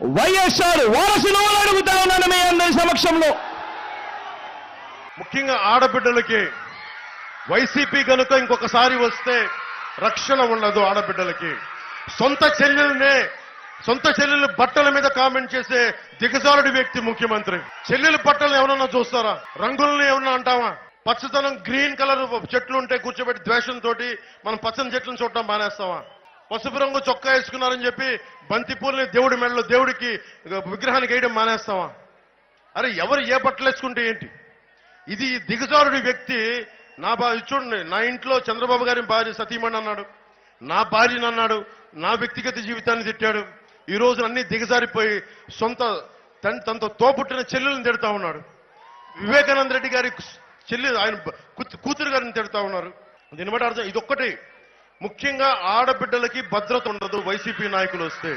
వైఎస్ఆర్ వారసులు అడుగుతా ఉన్నాను మీ అందరి సమక్షంలో. ముఖ్యంగా ఆడబిడ్డలకి వైసీపీ కనుక ఇంకొకసారి వస్తే రక్షణ ఉండదు ఆడబిడ్డలకి. సొంత చెల్లెలనే సొంత చెల్లెలు బట్టల మీద కామెంట్ చేసే దిగజారుడి వ్యక్తి ముఖ్యమంత్రి. చెల్లెలు బట్టలు ఎవరన్నా చూస్తారా? రంగుల్ని ఏమన్నా అంటావా? పచ్చదనం గ్రీన్ కలర్ చెట్లు ఉంటే కూర్చోబెట్టి ద్వేషంతో మనం పచ్చని చెట్లను చూడటం మానేస్తావా? పసుపు రంగు చొక్కా వేసుకున్నారని చెప్పి బంతిపూలని దేవుడి మెడలో దేవుడికి విగ్రహానికి వేయడం మానేస్తావా? అరే ఎవరు ఏ బట్టలు వేసుకుంటే ఏంటి? ఇది దిగజారుడి వ్యక్తి నా భార్య చూడండి నా ఇంట్లో చంద్రబాబు గారి భార్య సతీమణి అన్నాడు. నా భార్యను అన్నాడు నా వ్యక్తిగత జీవితాన్ని తిట్టాడు. ఈ రోజు అన్ని దిగజారిపోయి సొంత తన తనతో తోపుట్టిన చెల్లెలను తిడతా ఉన్నాడు. వివేకానంద రెడ్డి గారి చెల్లి ఆయన కూతురు గారిని తిడతా ఉన్నారు. దీన్ని బట్టి అర్థం ఇదొక్కటి. ముఖ్యంగా ఆడబిడ్డలకి భద్రత ఉండదు వైసీపీ నాయకులు వస్తే.